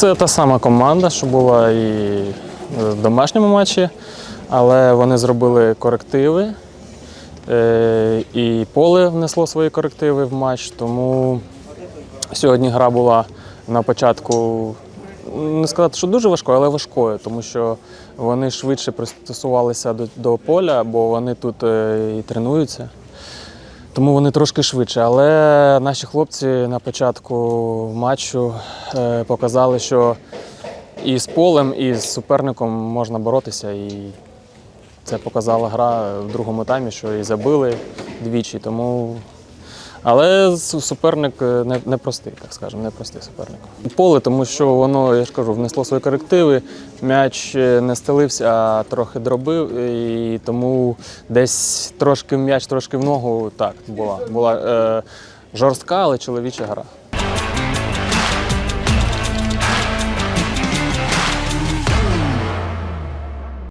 Це та сама команда, що була і в домашньому матчі, але вони зробили корективи. е, І поле внесло свої корективи в матч, тому сьогодні гра була на початку, не сказати, що дуже важкою, але важкою, тому що вони швидше пристосувалися до, до поля, бо вони тут е, і тренуються. Тому вони трошки швидше. Але наші хлопці на початку матчу е, показали, що і з полем, і з суперником можна боротися. І це показала гра в другому таймі, що і забили двічі. Тому... Але суперник непростий, не, так скажемо, непростий суперник. Поле, тому що воно, я ж кажу, внесло свої корективи, м'яч е, не стелився, а трохи дробив, і тому десь трошки м'яч, трошки в ногу так була. Була е, жорстка, але чоловіча гра.